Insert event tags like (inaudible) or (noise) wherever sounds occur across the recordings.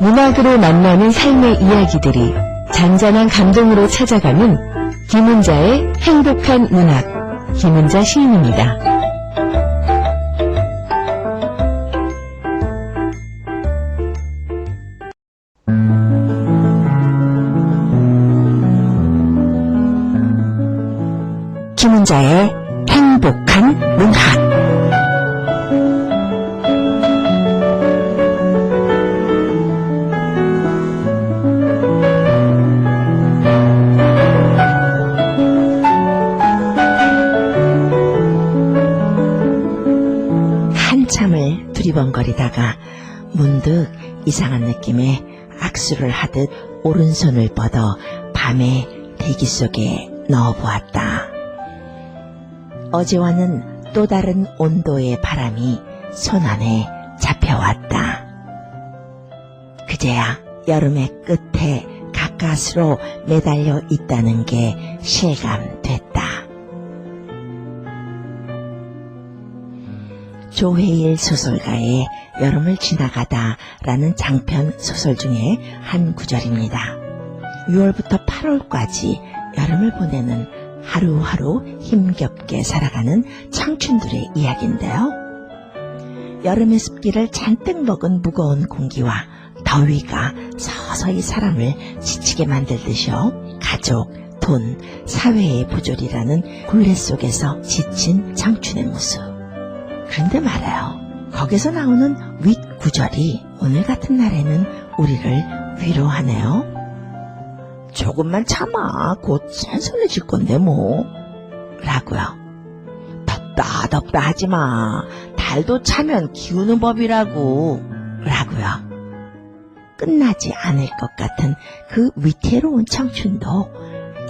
문학으로 만나는 삶의 이야기들이 잔잔한 감동으로 찾아가는 김은자의 행복한 문학, 김은자 시인입니다. 김은자의 행복한 문학 한참을 두리번거리다가 문득 이상한 느낌에 악수를 하듯 오른손을 뻗어 밤의 대기 속에 넣어보았다. 어제와는 또 다른 온도의 바람이 손 안에 잡혀왔다. 그제야 여름의 끝에 가까스로 매달려 있다는 게 실감됐다. 조혜일 소설가의 여름을 지나가다 라는 장편 소설 중에 한 구절입니다. 6월부터 8월까지 여름을 보내는 하루하루 힘겹게 살아가는 청춘들의 이야기인데요. 여름의 습기를 잔뜩 먹은 무거운 공기와 더위가 서서히 사람을 지치게 만들듯이요. 가족, 돈, 사회의 부조리라는 굴레 속에서 지친 청춘의 모습. 그런데 말아요. 거기서 나오는 윗 구절이 오늘 같은 날에는 우리를 위로하네요. 조금만 참아. 곧 선선해질 건데 뭐. 라고요. 덥다 덥다 하지 마. 달도 차면 기우는 법이라고. 라고요. 끝나지 않을 것 같은 그 위태로운 청춘도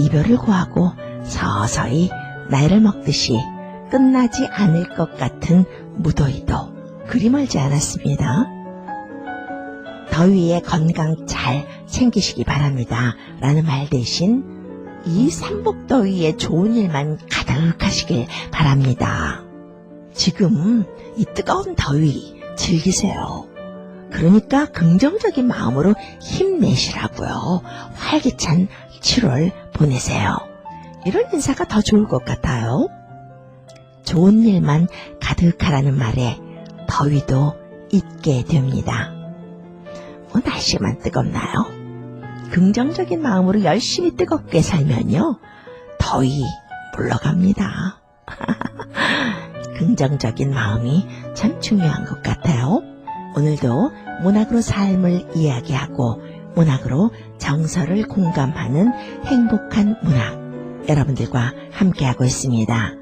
이별을 구하고 서서히 나이를 먹듯이 끝나지 않을 것 같은 무더위도 그리 멀지 않았습니다. 더위에 건강 잘 챙기시기 바랍니다. 라는 말 대신 이 삼복더위에 좋은 일만 가득하시길 바랍니다. 지금 이 뜨거운 더위 즐기세요. 그러니까 긍정적인 마음으로 힘내시라고요. 활기찬 7월 보내세요. 이런 인사가 더 좋을 것 같아요. 좋은 일만 가득하라는 말에 더위도 잊게 됩니다. 뭐 날씨만 뜨겁나요? 긍정적인 마음으로 열심히 뜨겁게 살면요. 더위 물러갑니다. (laughs) 긍정적인 마음이 참 중요한 것 같아요. 오늘도 문학으로 삶을 이야기하고 문학으로 정서를 공감하는 행복한 문학 여러분들과 함께하고 있습니다.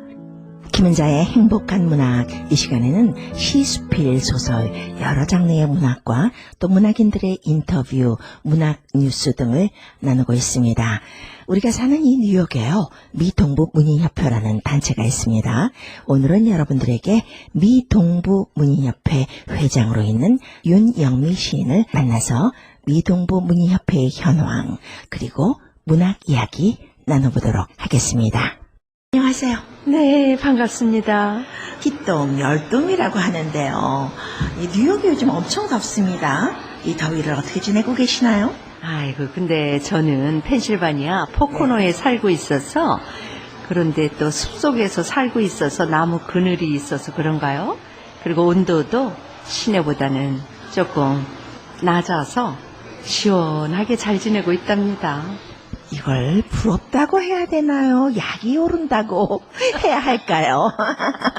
김은자의 행복한 문학 이 시간에는 시수필 소설 여러 장르의 문학과 또 문학인들의 인터뷰 문학 뉴스 등을 나누고 있습니다. 우리가 사는 이 뉴욕에요 미동부 문인협회라는 단체가 있습니다. 오늘은 여러분들에게 미동부 문인협회 회장으로 있는 윤영미 시인을 만나서 미동부 문인협회의 현황 그리고 문학 이야기 나눠보도록 하겠습니다. 안녕하세요. 네, 반갑습니다. 희똥, 열동이라고 하는데요. 이 뉴욕이 요즘 엄청 덥습니다. 이 더위를 어떻게 지내고 계시나요? 아이고, 근데 저는 펜실바니아 포코노에 살고 있어서 그런데 또 숲속에서 살고 있어서 나무 그늘이 있어서 그런가요? 그리고 온도도 시내보다는 조금 낮아서 시원하게 잘 지내고 있답니다. 이걸 부럽다고 해야 되나요? 약이 오른다고 (laughs) 해야 할까요?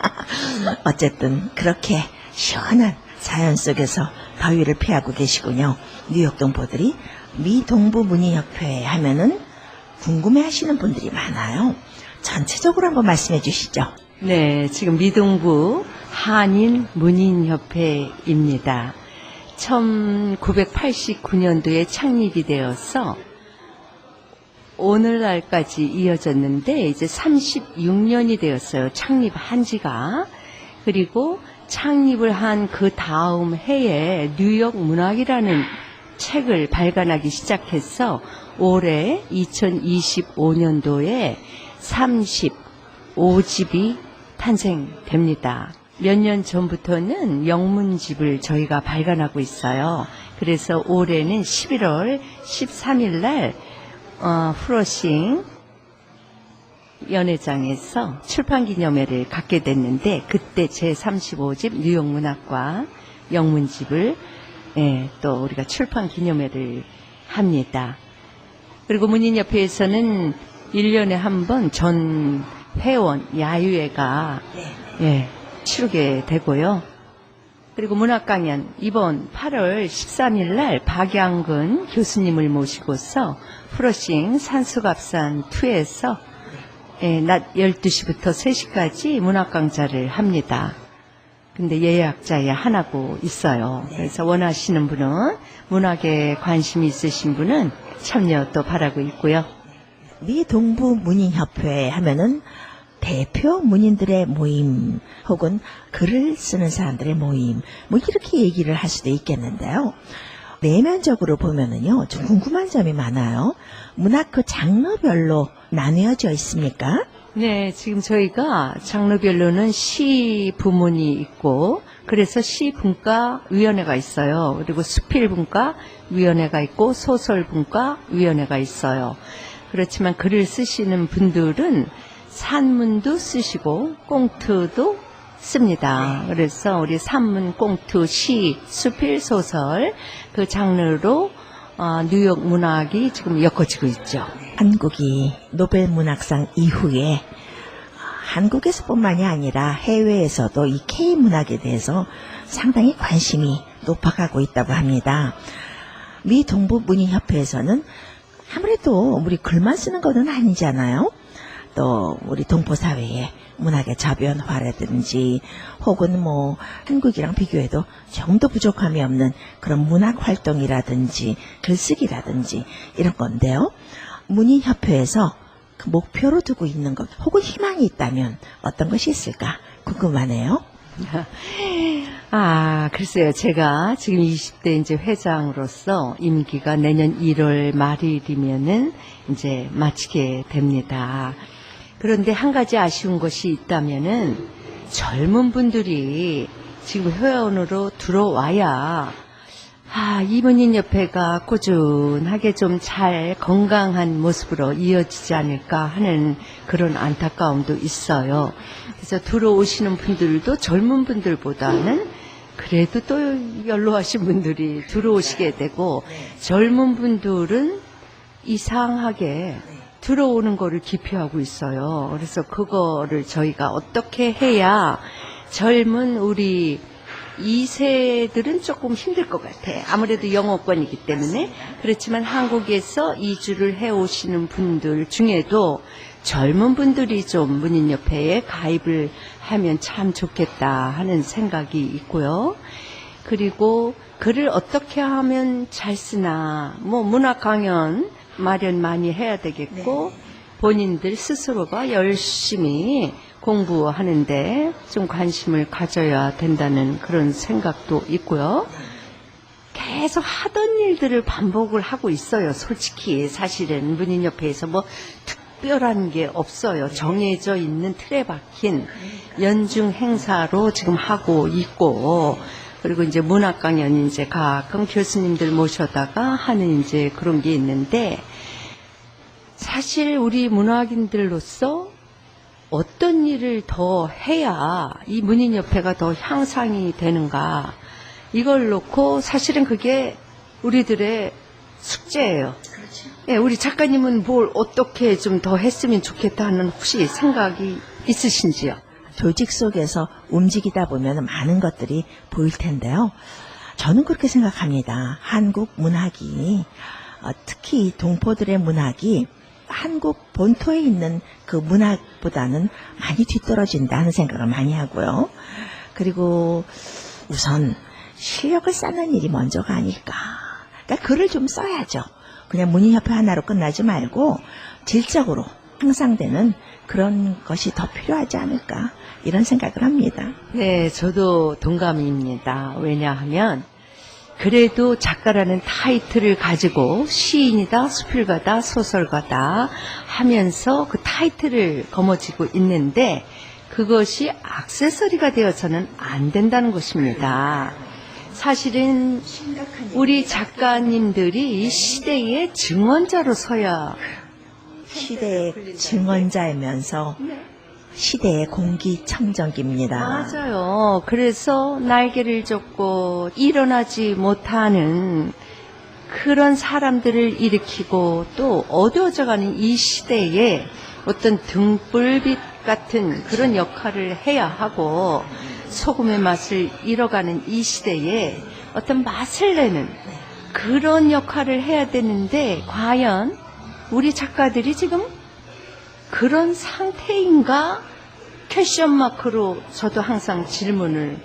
(laughs) 어쨌든 그렇게 시원한 자연 속에서 더위를 피하고 계시군요. 뉴욕 동포들이 미 동부 문의협회 하면은 궁금해 하시는 분들이 많아요. 전체적으로 한번 말씀해 주시죠. 네, 지금 미동부 한인 문인협회입니다. 1989년도에 창립이 되어서 오늘날까지 이어졌는데 이제 36년이 되었어요. 창립한 지가. 그리고 창립을 한 그 다음 해에 뉴욕 문학이라는 책을 발간하기 시작해서 올해 2025년도에 30 35집이 탄생됩니다. 몇 년 전부터는 영문집을 저희가 발간하고 있어요. 그래서 올해는 11월 13일 날 어, 프로싱 연회장에서 출판 기념회를 갖게 됐는데 그때 제 35집 뉴욕 문학과 영문집을 예, 또 우리가 출판 기념회를 합니다. 그리고 문인협회에서는 1년에 한 번 전 회원 야유회가 예, 치르게 되고요. 그리고 문학 강연 이번 8월 13일 날 박양근 교수님을 모시고서 프로싱 산수갑산 2에서 예, 낮 12시부터 3시까지 문학 강좌를 합니다. 근데 예약자에 하나고 있어요. 그래서 원하시는 분은 문학에 관심이 있으신 분은 참여 또 바라고 있고요. 미 동부 문인협회 하면은 대표 문인들의 모임 혹은 글을 쓰는 사람들의 모임 뭐 이렇게 얘기를 할 수도 있겠는데요. 내면적으로 보면은요 좀 궁금한 점이 많아요. 문학 그 장르별로 나뉘어져 있습니까? 네, 지금 저희가 장르별로는 시 부문이 있고, 그래서 시 분과 위원회가 있어요. 그리고 수필 분과 위원회가 있고, 소설 분과 위원회가 있어요. 그렇지만 글을 쓰시는 분들은 산문도 쓰시고, 꽁트도 씁니다. 그래서 우리 산문, 꽁트, 시, 수필, 소설 그 장르로 어, 뉴욕 문학이 지금 엮어지고 있죠. 한국이 노벨 문학상 이후에 한국에서뿐만이 아니라 해외에서도 이 K 문학에 대해서 상당히 관심이 높아가고 있다고 합니다. 미 동부 문인협회에서는 아무래도 우리 글만 쓰는 것은 아니잖아요. 또 우리 동포 사회의 문학의 저변화라든지 혹은 뭐 한국이랑 비교해도 좀더 부족함이 없는 그런 문학 활동이라든지 글쓰기라든지 이런 건데요. 문인협회에서 그 목표로 두고 있는 것 혹은 희망이 있다면 어떤 것이 있을까 궁금하네요. (laughs) 아, 글쎄요. 제가 지금 20대 이제 회장으로서 임기가 내년 1월 말일이면은 이제 마치게 됩니다. 그런데 한 가지 아쉬운 것이 있다면은 젊은 분들이 지금 회원으로 들어와야 아, 이문인 협회가 꾸준하게 좀 잘 건강한 모습으로 이어지지 않을까 하는 그런 안타까움도 있어요. 그래서 들어오시는 분들도 젊은 분들보다는 그래도 또 연로하신 분들이 들어오시게 되고 젊은 분들은 이상하게 들어오는 거를 기피하고 있어요. 그래서 그거를 저희가 어떻게 해야 젊은 우리 2세들은 조금 힘들 것 같아. 아무래도 영어권이기 때문에. 그렇지만 한국에서 이주를 해오시는 분들 중에도 젊은 분들이 좀 문인협회에 가입을 하면 참 좋겠다 하는 생각이 있고요. 그리고 글을 어떻게 하면 잘 쓰나, 뭐 문학 강연 마련 많이 해야 되겠고, 본인들 스스로가 열심히 공부하는데 좀 관심을 가져야 된다는 그런 생각도 있고요. 계속 하던 일들을 반복을 하고 있어요. 솔직히 사실은 문인 협회에서 뭐 특별한 게 없어요. 정해져 있는 틀에 박힌 연중 행사로 지금 하고 있고 그리고 이제 문학 강연 이제 가끔 교수님들 모셔다가 하는 이제 그런 게 있는데 사실 우리 문학인들로서 어떤 일을 더 해야 이 문인협회가 더 향상이 되는가 이걸 놓고 사실은 그게 우리들의 숙제예요. 예, 우리 작가님은 뭘 어떻게 좀 더 했으면 좋겠다 하는 혹시 생각이 있으신지요? 조직 속에서 움직이다 보면 많은 것들이 보일 텐데요. 저는 그렇게 생각합니다. 한국 문학이 어, 특히 동포들의 문학이 한국 본토에 있는 그 문학보다는 많이 뒤떨어진다는 생각을 많이 하고요. 그리고 우선 실력을 쌓는 일이 먼저가 아닐까. 그러니까 글을 좀 써야죠. 그냥 문인협회 하나로 끝나지 말고 질적으로 향상되는 그런 것이 더 필요하지 않을까 이런 생각을 합니다. 네, 저도 동감입니다. 왜냐하면 그래도 작가라는 타이틀을 가지고 시인이다, 수필가다, 소설가다 하면서 그 타이틀을 거머쥐고 있는데 그것이 악세서리가 되어서는 안 된다는 것입니다. 사실은 우리 작가님들이 이 시대의 증언자로 서야 시대의 증언자이면서 시대의 공기청정기입니다. 맞아요. 그래서 날개를 쫓고 일어나지 못하는 그런 사람들을 일으키고 또 어두워져가는 이 시대에 어떤 등불빛 같은 그런 역할을 해야 하고 소금의 맛을 잃어가는 이 시대에 어떤 맛을 내는 그런 역할을 해야 되는데 과연 우리 작가들이 지금 그런 상태인가? 퀘션 마크로 저도 항상 질문을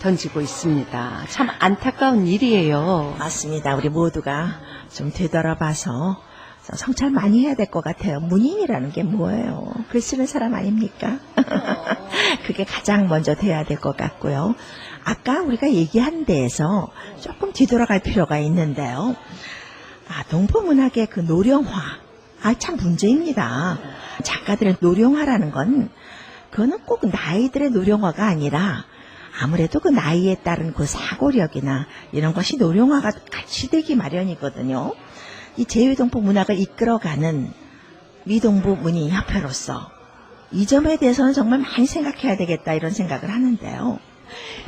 던지고 있습니다. 참 안타까운 일이에요. 맞습니다. 우리 모두가 좀 되돌아봐서 성찰 많이 해야 될 것 같아요. 문인이라는 게 뭐예요? 글 쓰는 사람 아닙니까? (laughs) 그게 가장 먼저 돼야 될 것 같고요. 아까 우리가 얘기한 데에서 조금 뒤돌아갈 필요가 있는데요. 아, 동포문학의 그 노령화. 아, 참 문제입니다. 작가들의 노령화라는 건, 그거는 꼭 나이들의 노령화가 아니라, 아무래도 그 나이에 따른 그 사고력이나 이런 것이 노령화가 같이 되기 마련이거든요. 이 제외동포 문학을 이끌어가는 미동부 문인협회로서 이 점에 대해서는 정말 많이 생각해야 되겠다 이런 생각을 하는데요.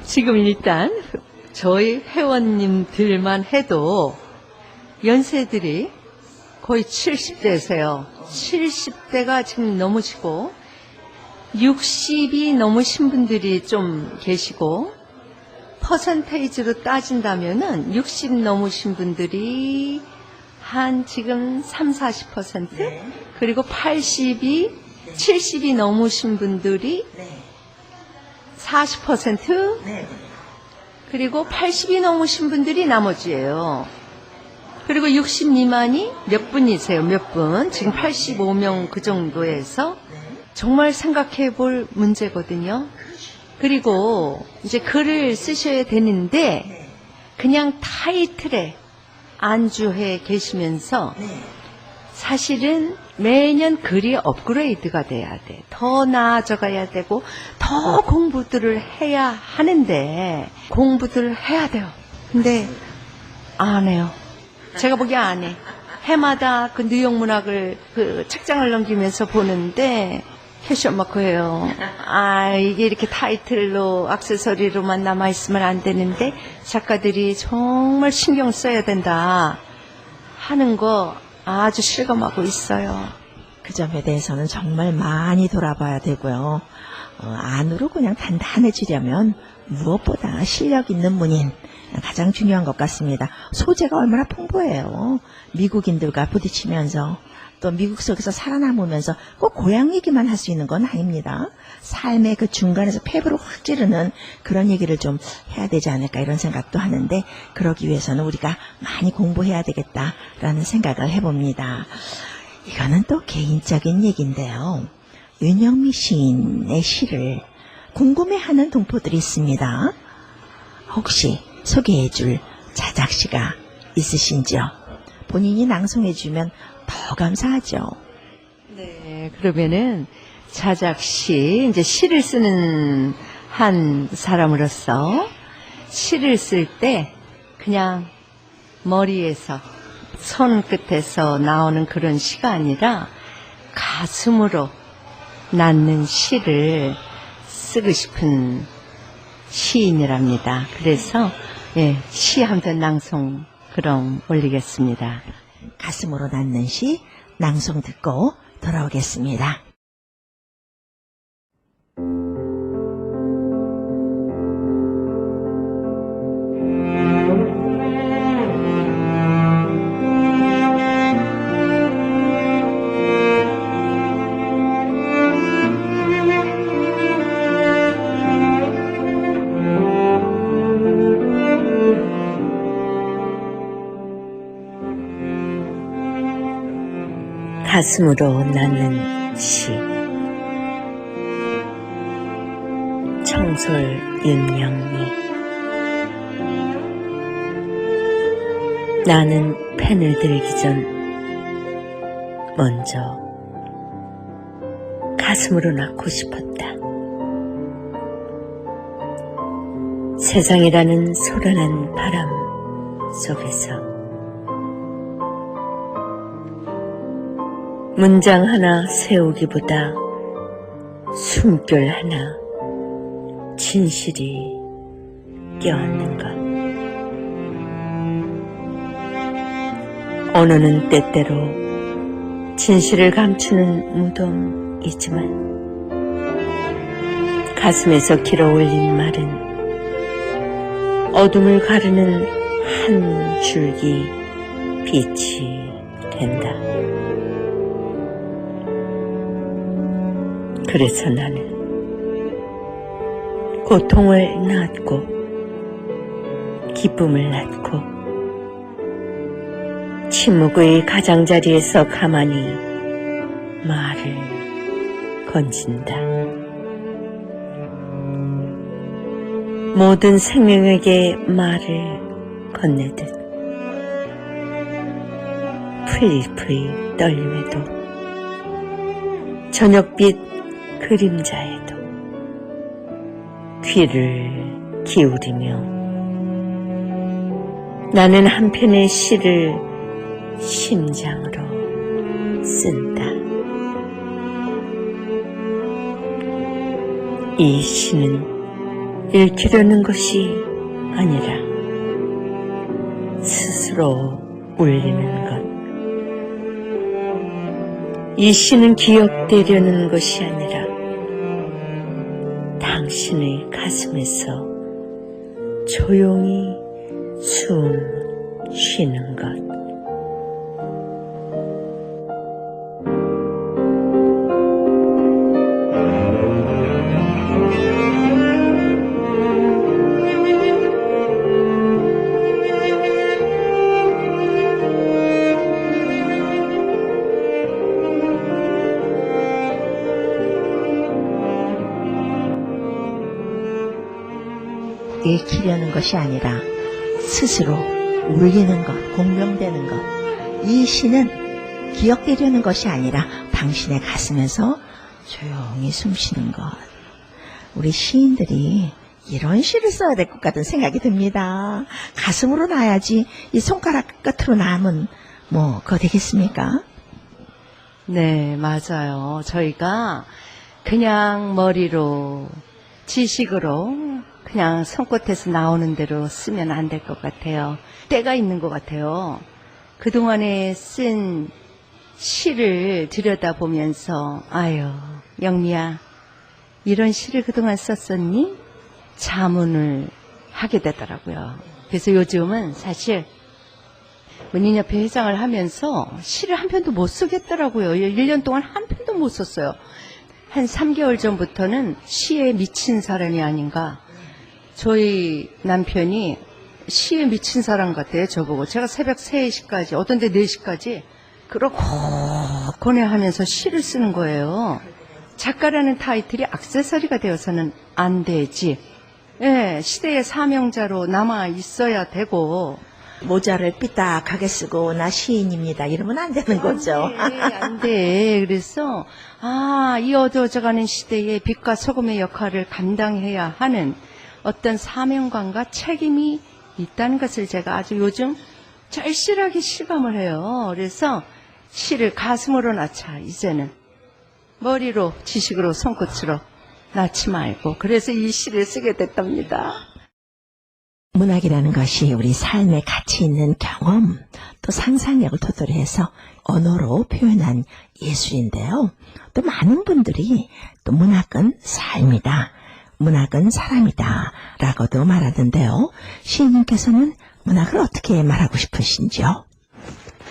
지금 일단 저희 회원님들만 해도 연세들이 거의 70대세요. 70대가 지금 넘으시고 60이 넘으신 분들이 좀 계시고 퍼센테이지로 따진다면은 60 넘으신 분들이 한 지금 3, 40% 그리고 80이 70이 넘으신 분들이 40% 그리고 80이 넘으신 분들이 나머지예요. 그리고 60 미만이 몇 분이세요? 몇 분? 지금 85명 그 정도에서 정말 생각해 볼 문제거든요. 그리고 이제 글을 쓰셔야 되는데 그냥 타이틀에 안주해 계시면서 사실은 매년 글이 업그레이드가 돼야 돼. 더 나아져 가야 되고, 더 공부들을 해야 하는데, 공부들을 해야 돼요. 근데, 안 해요. 제가 보기에 안 해. 해마다 그 뉴욕 문학을 그 책장을 넘기면서 보는데, 캐션 마크예요. 아, 이게 이렇게 타이틀로, 액세서리로만 남아 있으면 안 되는데, 작가들이 정말 신경 써야 된다. 하는 거 아주 실감하고 있어요. 그 점에 대해서는 정말 많이 돌아봐야 되고요. 어, 안으로 그냥 단단해지려면 무엇보다 실력 있는 문인 가장 중요한 것 같습니다. 소재가 얼마나 풍부해요. 미국인들과 부딪히면서 또 미국 속에서 살아남으면서 꼭 고향 얘기만 할 수 있는 건 아닙니다. 삶의 그 중간에서 폐부를 확 찌르는 그런 얘기를 좀 해야 되지 않을까 이런 생각도 하는데 그러기 위해서는 우리가 많이 공부해야 되겠다라는 생각을 해봅니다. 이거는 또 개인적인 얘기인데요. 윤영미 시인의 시를 궁금해하는 동포들이 있습니다. 혹시 소개해줄 자작시가 있으신지요? 본인이 낭송해주면 더 감사하죠. 네, 그러면은 자작 시 이제 시를 쓰는 한 사람으로서 시를 쓸 때 그냥 머리에서 손끝에서 나오는 그런 시가 아니라 가슴으로 낳는 시를 쓰고 싶은 시인이랍니다. 그래서 예, 시 한 편 낭송 그럼 올리겠습니다. 가슴으로 낳는 시 낭송 듣고 돌아오겠습니다. 가슴으로 낳는 시 청솔 윤영미 나는 펜을 들기 전 먼저 가슴으로 낳고 싶었다. 세상이라는 소란한 바람 속에서 문장 하나 세우기보다 숨결 하나 진실이 껴안는 것. 언어는 때때로 진실을 감추는 무덤이지만 가슴에서 길어 올린 말은 어둠을 가르는 한 줄기 빛이 된다. 그래서 나는 고통을 낳았고 기쁨을 낳고 침묵의 가장자리에서 가만히 말을 건진다. 모든 생명에게 말을 건네듯 풀잎의 떨림에도 저녁빛 그림자에도 귀를 기울이며 나는 한편의 시를 심장으로 쓴다. 이 시는 읽히려는 것이 아니라 스스로 울리는 것. 이 시는 기억되려는 것이 아니라 가슴에서 조용히 숨 쉬는 것. 읽히려는 것이 아니라 스스로 울리는 것, 공명되는 것. 이 시는 기억되려는 것이 아니라 당신의 가슴에서 조용히 숨쉬는 것. 우리 시인들이 이런 시를 써야 될 것 같은 생각이 듭니다. 가슴으로 놔야지 이 손가락 끝으로 남은 뭐 그거 되겠습니까? 네, 맞아요. 저희가 그냥 머리로, 지식으로, 그냥 손끝에서 나오는 대로 쓰면 안 될 것 같아요. 때가 있는 것 같아요. 그동안에 쓴 시를 들여다보면서, 아유, 영미야, 이런 시를 그동안 썼었니? 자문을 하게 되더라고요. 그래서 요즘은 사실 문인협회 회장을 하면서 시를 한 편도 못 쓰겠더라고요. 1년 동안 한 편도 못 썼어요. 한 3개월 전부터는 시에 미친 사람이 아닌가. 저희 남편이 시에 미친 사람 같아요, 저보고. 제가 새벽 3시까지, 어떤 데 4시까지, 그러고 고뇌 하면서 시를 쓰는 거예요. 작가라는 타이틀이 악세사리가 되어서는 안 되지. 예, 시대의 사명자로 남아 있어야 되고, 모자를 삐딱하게 쓰고 나 시인입니다. 이러면 안 되는 거죠. 안 돼, 안 돼. (laughs) 그래서 아, 이 어두워져가는 시대에 빛과 소금의 역할을 감당해야 하는 어떤 사명감과 책임이 있다는 것을 제가 아주 요즘 절실하게 실감을 해요. 그래서 시를 가슴으로 낳자, 이제는. 머리로, 지식으로, 손끝으로 낳지 말고. 그래서 이 시를 쓰게 됐답니다. 문학이라는 것이 우리 삶에 가치 있는 경험, 또 상상력을 토대로 해서 언어로 표현한 예술인데요. 또 많은 분들이 또 문학은 삶이다, 문학은 사람이다, 라고도 말하던데요. 시인님께서는 문학을 어떻게 말하고 싶으신지요?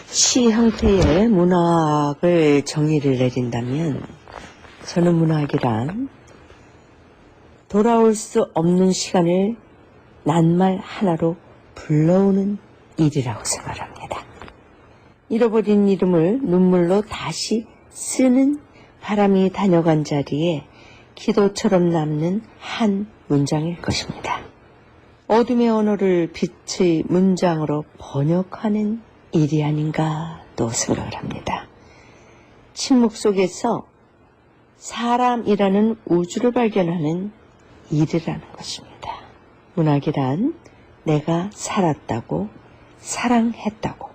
시 형태의 문학을 정의를 내린다면 저는 문학이란 돌아올 수 없는 시간을 낱말 하나로 불러오는 일이라고 생각합니다. 잃어버린 이름을 눈물로 다시 쓰는 바람이 다녀간 자리에 기도처럼 남는 한 문장일 것입니다. 어둠의 언어를 빛의 문장으로 번역하는 일이 아닌가 또 생각을 합니다. 침묵 속에서 사람이라는 우주를 발견하는 일이라는 것입니다. 문학이란 내가 살았다고, 사랑했다고,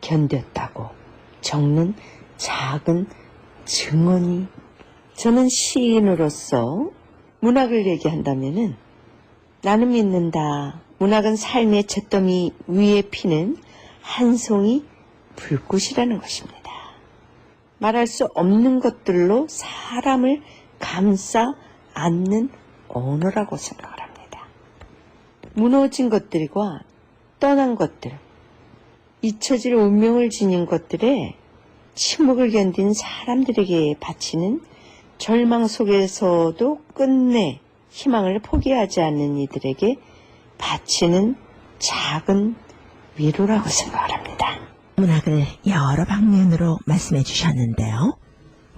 견뎠다고 적는 작은 증언이 저는 시인으로서 문학을 얘기한다면은 나는 믿는다. 문학은 삶의 잿더미 위에 피는 한 송이 불꽃이라는 것입니다. 말할 수 없는 것들로 사람을 감싸 안는 언어라고 생각을 합니다. 무너진 것들과 떠난 것들, 잊혀질 운명을 지닌 것들에 침묵을 견딘 사람들에게 바치는 절망 속에서도 끝내 희망을 포기하지 않는 이들에게 바치는 작은 위로라고 생각을 합니다. 문학을 여러 방면으로 말씀해 주셨는데요.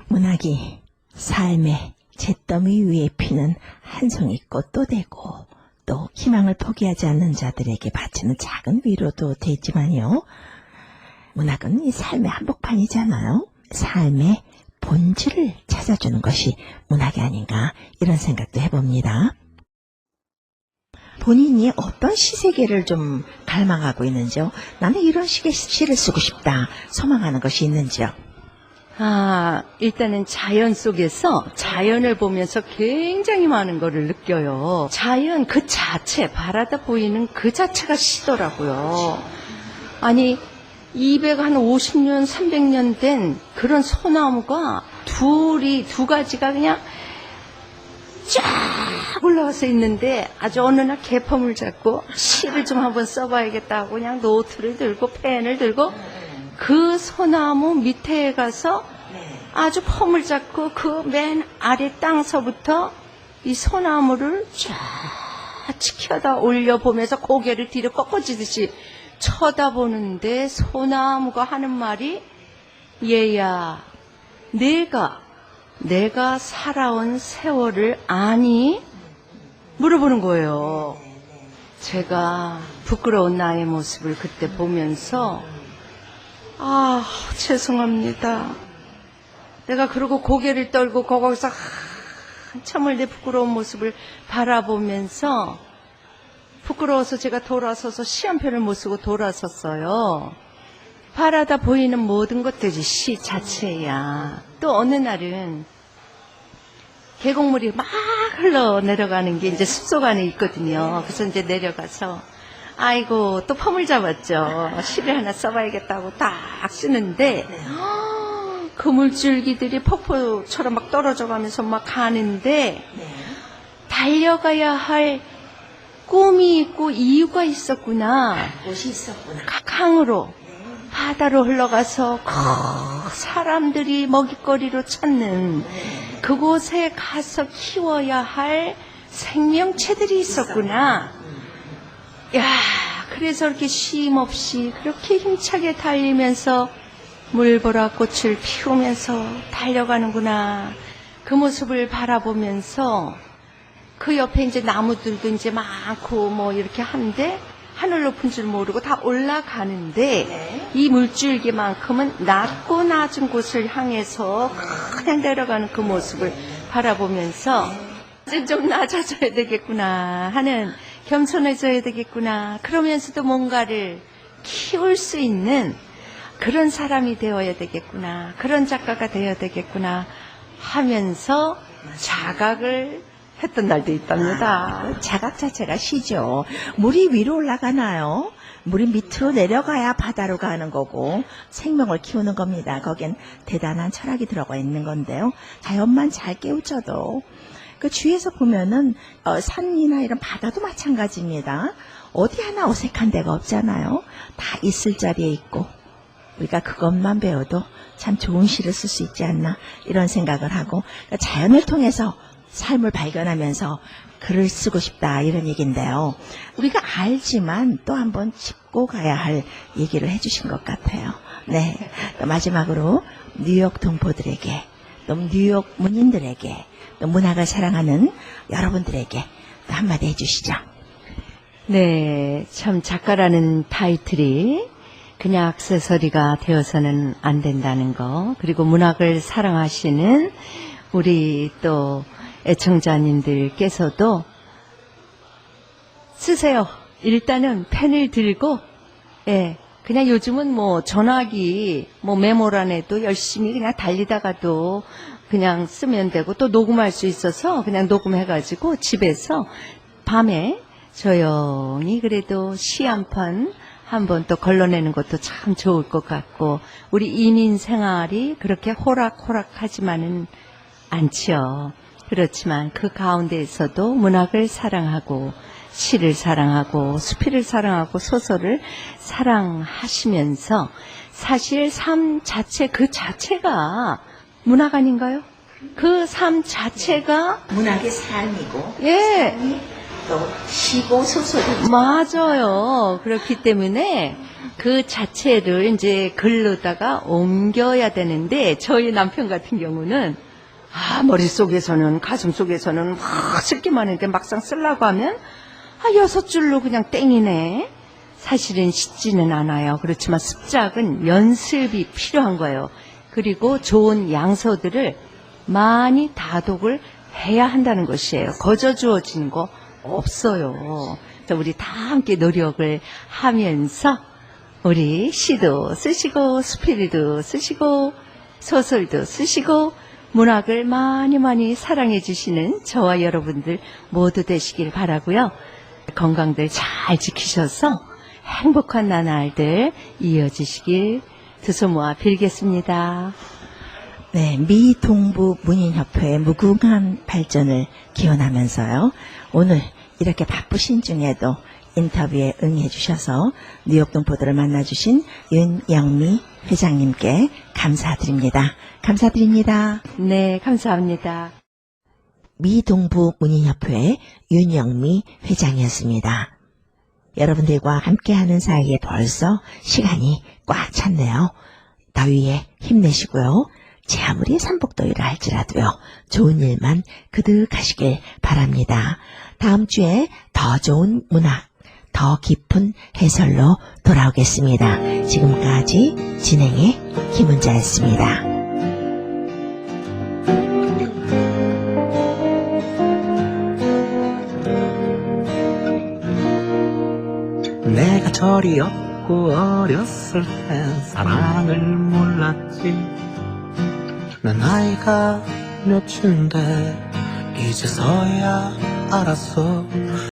문학이 삶의 잿더미 위에 피는 한 송이 꽃도 되고 또 희망을 포기하지 않는 자들에게 바치는 작은 위로도 되지만요. 문학은 이 삶의 한복판이잖아요. 삶의 본질을 찾아주는 것이 문학이 아닌가 이런 생각도 해봅니다. 본인이 어떤 시세계를 좀 갈망하고 있는지요? 나는 이런 식의 시를 쓰고 싶다 소망하는 것이 있는지요? 아, 일단은 자연 속에서 자연을 보면서 굉장히 많은 거를 느껴요. 자연 그 자체, 바라다 보이는 그 자체가 시더라고요. 아니, 250년, 300년 된 그런 소나무가 둘이, 두 가지가 그냥 쫙 올라와서 있는데 아주 어느 날 개펌을 잡고 시를 좀 한번 써봐야겠다고 그냥 노트를 들고 펜을 들고 그 소나무 밑에 가서 아주 펌을 잡고 그 맨 아래 땅서부터 이 소나무를 쫙 치켜다 올려보면서 고개를 뒤로 꺾어지듯이 쳐다보는데 소나무가 하는 말이 얘야 내가 내가 살아온 세월을 아니? 물어보는 거예요. 제가 부끄러운 나의 모습을 그때 보면서 아, 죄송합니다. 내가 그러고 고개를 떨고 거기서 한참을 내 부끄러운 모습을 바라보면서 부끄러워서 제가 돌아서서 시한 편을 못 쓰고 돌아섰어요. 바라다 보이는 모든 것들이 시 자체야. 또 어느 날은 계곡물이 막 흘러 내려가는 게 이제 숲속 안에 있거든요. 그래서 이제 내려가서 아이고 또 펌을 잡았죠. 시를 하나 써봐야겠다고 딱 쓰는데 그 물줄기들이 폭포처럼 막 떨어져 가면서 막 가는데 달려가야 할 꿈이 있고 이유가 있었구나. 옷이 있었구나. 강으로 바다로 흘러가서 그 사람들이 먹잇거리로 찾는 그곳에 가서 키워야 할 생명체들이 있었구나. 야, 그래서 이렇게 쉼 없이 그렇게 힘차게 달리면서 물보라 꽃을 피우면서 달려가는구나. 그 모습을 바라보면서 그 옆에 이제 나무들도 이제 많고 뭐 이렇게 한데 하늘 높은 줄 모르고 다 올라가는데 이 물줄기만큼은 낮고 낮은 곳을 향해서 그냥 내려가는 그 모습을 바라보면서 이제 좀 낮아져야 되겠구나 하는 겸손해져야 되겠구나 그러면서도 뭔가를 키울 수 있는 그런 사람이 되어야 되겠구나 그런 작가가 되어야 되겠구나 하면서 자각을 했던 날도 있답니다. 그 자각 자체가 시죠. 물이 위로 올라가나요? 물이 밑으로 내려가야 바다로 가는 거고 생명을 키우는 겁니다. 거긴 대단한 철학이 들어가 있는 건데요. 자연만 잘 깨우쳐도 그 주위에서 보면은 어, 산이나 이런 바다도 마찬가지입니다. 어디 하나 어색한 데가 없잖아요. 다 있을 자리에 있고 우리가 그것만 배워도 참 좋은 시를 쓸 수 있지 않나 이런 생각을 하고 그러니까 자연을 통해서 삶을 발견하면서 글을 쓰고 싶다 이런 얘기인데요. 우리가 알지만 또 한번 짚고 가야 할 얘기를 해주신 것 같아요. 네. 또 마지막으로 뉴욕 동포들에게 또 뉴욕 문인들에게 또 문학을 사랑하는 여러분들에게 또 한마디 해주시죠. 네, 참 작가라는 타이틀이 그냥 액세서리가 되어서는 안 된다는 거, 그리고 문학을 사랑하시는 우리 또 애청자님들께서도 쓰세요. 일단은 펜을 들고, 예, 그냥 요즘은 뭐 전화기, 뭐 메모란에도 열심히 그냥 달리다가도 그냥 쓰면 되고 또 녹음할 수 있어서 그냥 녹음해가지고 집에서 밤에 조용히 그래도 시 한 편 한번 또 걸러내는 것도 참 좋을 것 같고 우리 인인 생활이 그렇게 호락호락하지만은 않지요. 그렇지만 그 가운데에서도 문학을 사랑하고 시를 사랑하고 수필을 사랑하고 소설을 사랑하시면서 사실 삶 자체 그 자체가 문학 아닌가요? 그 삶 자체가 문학의 삶이고 예또 시고 소설이 맞아요. 그렇기 때문에 그 자체를 이제 글로다가 옮겨야 되는데 저희 남편 같은 경우는 아 머릿속에서는 가슴 속에서는 막 쓸기만 했는데 막상 쓰려고 하면 아 여섯 줄로 그냥 땡이네. 사실은 쉽지는 않아요. 그렇지만 습작은 연습이 필요한 거예요. 그리고 좋은 양서들을 많이 다독을 해야 한다는 것이에요. 거저 주어지는 거 없어요. 그래서 우리 다 함께 노력을 하면서 우리 시도 쓰시고 수필도 쓰시고 소설도 쓰시고 문학을 많이 많이 사랑해 주시는 저와 여러분들 모두 되시길 바라고요. 건강들 잘 지키셔서 행복한 나날들 이어지시길 두손 모아 빌겠습니다. 네, 미 동부 문인협회의 무궁한 발전을 기원하면서요. 오늘 이렇게 바쁘신 중에도 인터뷰에 응해 주셔서 뉴욕 동포들을 만나 주신 윤영미 회장님께 감사드립니다. 감사드립니다. 네, 감사합니다. 미 동부 문인협회 윤영미 회장이었습니다. 여러분들과 함께하는 사이에 벌써 시간이 꽉 찼네요. 더위에 힘내시고요. 제 아무리 삼복더위라 할지라도요. 좋은 일만 그득하시길 바랍니다. 다음 주에 더 좋은 문학, 더 깊은 해설로 돌아오겠습니다. 지금까지 진행의 김은자였습니다. 내가 저리 없고 어렸을 땐 사랑을 몰랐지 난 나이가 몇인데 이제서야 알았어